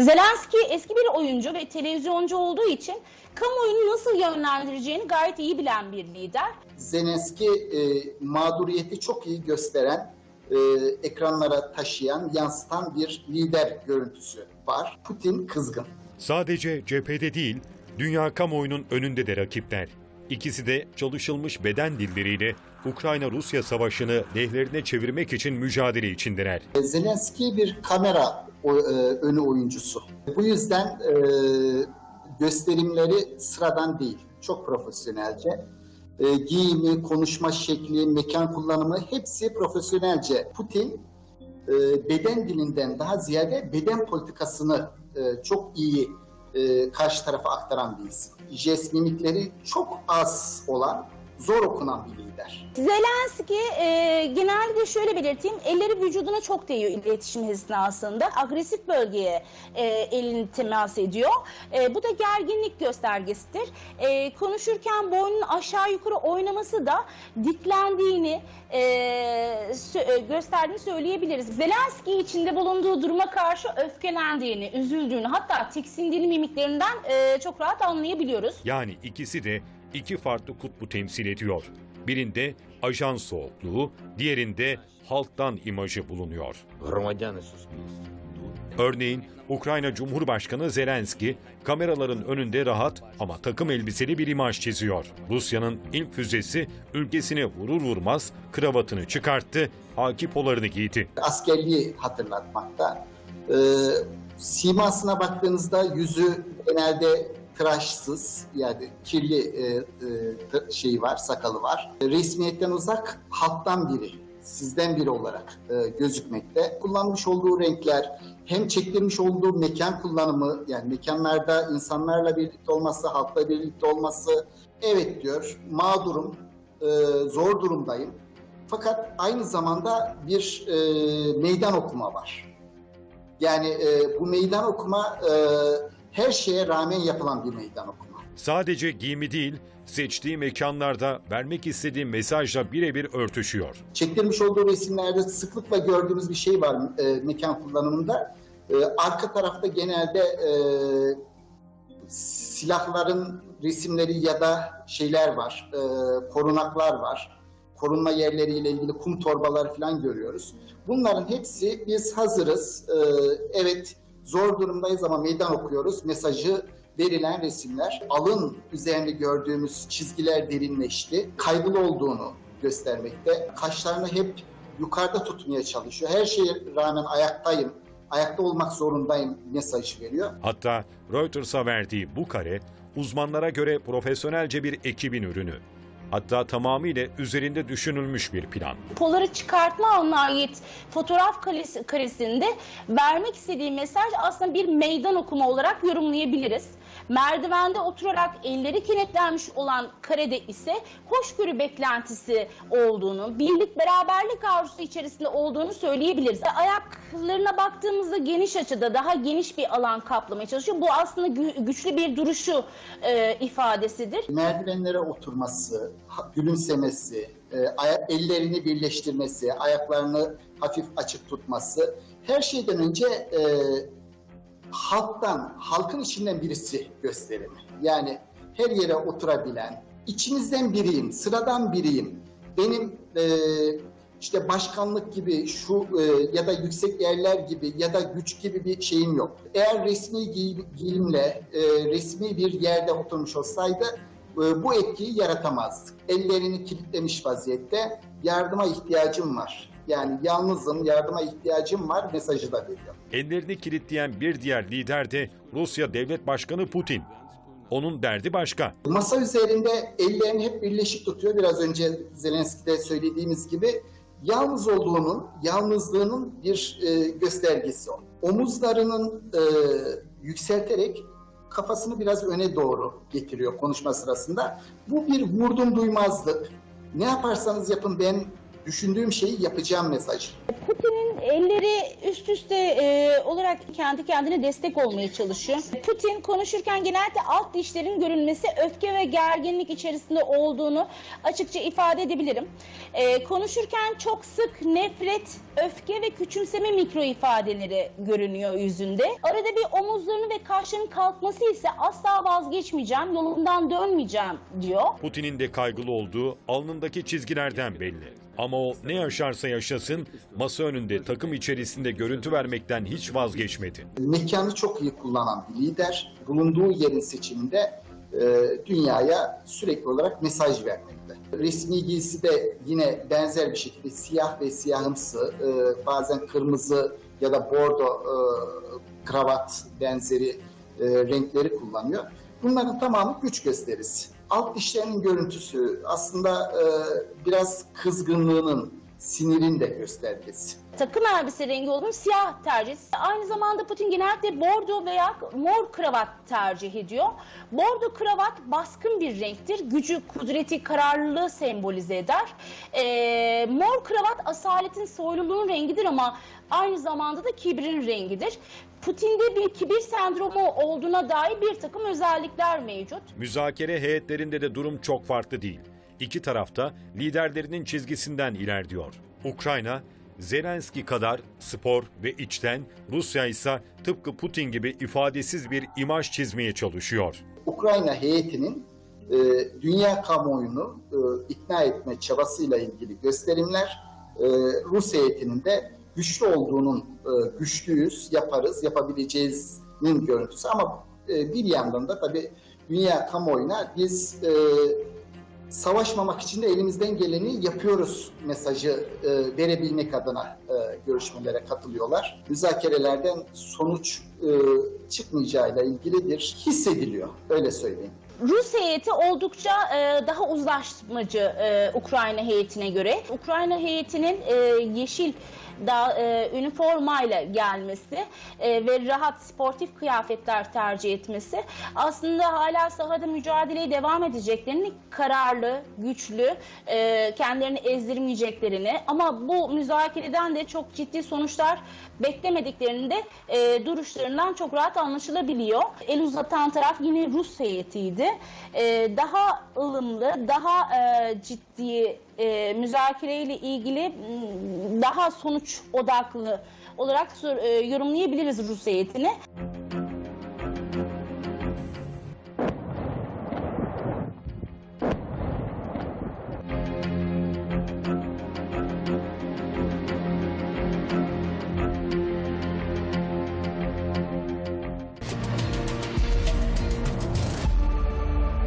Zelenski eski bir oyuncu ve televizyoncu olduğu için kamuoyunu nasıl yönlendireceğini gayet iyi bilen bir lider. Zelenski e, mağduriyeti çok iyi gösteren, e, ekranlara taşıyan, yansıtan bir lider görüntüsü var. Putin kızgın. Sadece cephede değil, dünya kamuoyunun önünde de rakipler. İkisi de çalışılmış beden dilleriyle Ukrayna-Rusya savaşını lehlerine çevirmek için mücadele içindeler. Zelenski bir kamera e, önü oyuncusu. Bu yüzden e, gösterimleri sıradan değil, çok profesyonelce. E, giyimi, konuşma şekli, mekan kullanımı hepsi profesyonelce. Putin beden dilinden daha ziyade beden politikasını çok iyi e, karşı tarafa aktaran bir isim. Jest mimikleri çok az olan, zor okunan bir lider. Zelenski e, genelde şöyle belirteyim elleri vücuduna çok değiyor iletişim esnasında. Agresif bölgeye e, elini temas ediyor. E, bu da gerginlik göstergesidir. E, konuşurken boynun aşağı yukarı oynaması da diklendiğini e, sö- e, gösterdiğini söyleyebiliriz. Zelenski içinde bulunduğu duruma karşı öfkelendiğini, üzüldüğünü hatta tiksindiğini mimiklerinden e, çok rahat anlayabiliyoruz. Yani ikisi de iki farklı kutbu temsil ediyor. Birinde ajan soğukluğu, diğerinde halktan imajı bulunuyor. Örneğin Ukrayna Cumhurbaşkanı Zelenski kameraların önünde rahat ama takım elbiseli bir imaj çiziyor. Rusya'nın ilk füzesi ülkesine vurur vurmaz kravatını çıkarttı, hakipolarını giydi. Askerliği hatırlatmakta. Ee, simasına baktığınızda yüzü genelde tıraşsız yani kirli e, e, şeyi var, sakalı var. Resmiyetten uzak halktan biri, sizden biri olarak e, gözükmekte. Kullanmış olduğu renkler, hem çektirmiş olduğu mekan kullanımı, yani mekanlarda insanlarla birlikte olması, halkla birlikte olması, evet diyor, mağdurum, e, zor durumdayım. Fakat aynı zamanda bir e, meydan okuma var. Yani e, bu meydan okuma e, her şeye rağmen yapılan bir meydan okuma. Sadece giyimi değil, seçtiği mekanlarda vermek istediği mesajla birebir örtüşüyor. Çektirmiş olduğu resimlerde sıklıkla gördüğümüz bir şey var e, mekan kullanımında. E, arka tarafta genelde e, silahların resimleri ya da şeyler var, e, korunaklar var. Korunma yerleriyle ilgili kum torbaları falan görüyoruz. Bunların hepsi biz hazırız. E, evet zor durumdayız ama meydan okuyoruz. Mesajı verilen resimler. Alın üzerinde gördüğümüz çizgiler derinleşti. Kaygılı olduğunu göstermekte. Kaşlarını hep yukarıda tutmaya çalışıyor. Her şeye rağmen ayaktayım, ayakta olmak zorundayım mesajı veriyor. Hatta Reuters'a verdiği bu kare uzmanlara göre profesyonelce bir ekibin ürünü. Hatta tamamıyla üzerinde düşünülmüş bir plan. poları çıkartma anına ait fotoğraf karesi- karesinde vermek istediği mesaj aslında bir meydan okuma olarak yorumlayabiliriz. Merdivende oturarak elleri kenetlenmiş olan karede ise hoşgörü beklentisi olduğunu, birlik beraberlik arzusu içerisinde olduğunu söyleyebiliriz. Ayaklarına baktığımızda geniş açıda daha geniş bir alan kaplamaya çalışıyor. Bu aslında gü- güçlü bir duruşu e, ifadesidir. merdivenlere oturması, gülümsemesi, e, ellerini birleştirmesi, ayaklarını hafif açık tutması, her şeyden önce e, halktan, halkın içinden birisi gösterimi. Yani her yere oturabilen, içinizden biriyim, sıradan biriyim. Benim e, işte başkanlık gibi şu e, ya da yüksek yerler gibi ya da güç gibi bir şeyim yok. Eğer resmi giy- giyimle e, resmi bir yerde oturmuş olsaydı e, bu etkiyi yaratamazdık. Ellerini kilitlemiş vaziyette yardıma ihtiyacım var. Yani yalnızım, yardıma ihtiyacım var mesajı da veriyor. Ellerini kilitleyen bir diğer lider de Rusya Devlet Başkanı Putin. Onun derdi başka. Masa üzerinde ellerini hep birleşik tutuyor. Biraz önce Zelenski'de söylediğimiz gibi yalnız olduğunun, yalnızlığının bir e, göstergesi o. Omuzlarının e, yükselterek kafasını biraz öne doğru getiriyor konuşma sırasında. Bu bir vurdum duymazlık. Ne yaparsanız yapın ben düşündüğüm şeyi yapacağım mesajı. Putin'in elleri üst üste e, olarak kendi kendine destek olmaya çalışıyor. Putin konuşurken genelde alt dişlerin görünmesi öfke ve gerginlik içerisinde olduğunu açıkça ifade edebilirim. E, konuşurken çok sık nefret, öfke ve küçümseme mikro ifadeleri görünüyor yüzünde. Arada bir omuzlarını ve kaşlarının kalkması ise asla vazgeçmeyeceğim, yolumdan dönmeyeceğim diyor. Putin'in de kaygılı olduğu alnındaki çizgilerden belli. Ama o ne yaşarsa yaşasın masa önünde takım içerisinde görüntü vermekten hiç vazgeçmedi. mekanı çok iyi kullanan bir lider. Bulunduğu yerin seçiminde e, dünyaya sürekli olarak mesaj vermekte. Resmi giysi de yine benzer bir şekilde siyah ve siyahımsı, e, bazen kırmızı ya da bordo e, kravat benzeri renkleri kullanıyor. Bunların tamamı güç gösterisi. Alt dişlerinin görüntüsü aslında biraz kızgınlığının, sinirin de göstergesi. takım elbise rengi olduğunu siyah tercih. Aynı zamanda Putin genellikle bordo veya mor kravat tercih ediyor. Bordo kravat baskın bir renktir. Gücü, kudreti, kararlılığı sembolize eder. Ee, mor kravat asaletin, soyluluğun rengidir ama aynı zamanda da kibrin rengidir. Putin'de bir kibir sendromu olduğuna dair bir takım özellikler mevcut. Müzakere heyetlerinde de durum çok farklı değil. İki tarafta liderlerinin çizgisinden ilerliyor. Ukrayna, Zelenski kadar spor ve içten, Rusya ise tıpkı Putin gibi ifadesiz bir imaj çizmeye çalışıyor. Ukrayna heyetinin e, dünya kamuoyunu e, ikna etme çabasıyla ilgili gösterimler, e, Rus heyetinin de güçlü olduğunun e, güçlüyüz, yaparız, yapabileceğizin görüntüsü. Ama e, bir yandan da tabii dünya kamuoyuna biz e, savaşmamak için de elimizden geleni yapıyoruz mesajı e, verebilmek adına e, görüşmelere katılıyorlar. Müzakerelerden sonuç e, çıkmayacağıyla ilgili bir hissediliyor, öyle söyleyeyim. Rus heyeti oldukça e, daha uzlaşmacı e, Ukrayna heyetine göre. Ukrayna heyetinin e, yeşil da e, üniformayla gelmesi e, ve rahat sportif kıyafetler tercih etmesi aslında hala sahada mücadeleye devam edeceklerini kararlı, güçlü, e, kendilerini ezdirmeyeceklerini ama bu müzakereden de çok ciddi sonuçlar beklemediklerini de e, duruşlarından çok rahat anlaşılabiliyor. El uzatan taraf yine Rus heyetiydi. E, daha ılımlı, daha e, ciddi e, müzakereyle ilgili daha sonuç odaklı olarak e, yorumlayabiliriz Rus heyetini.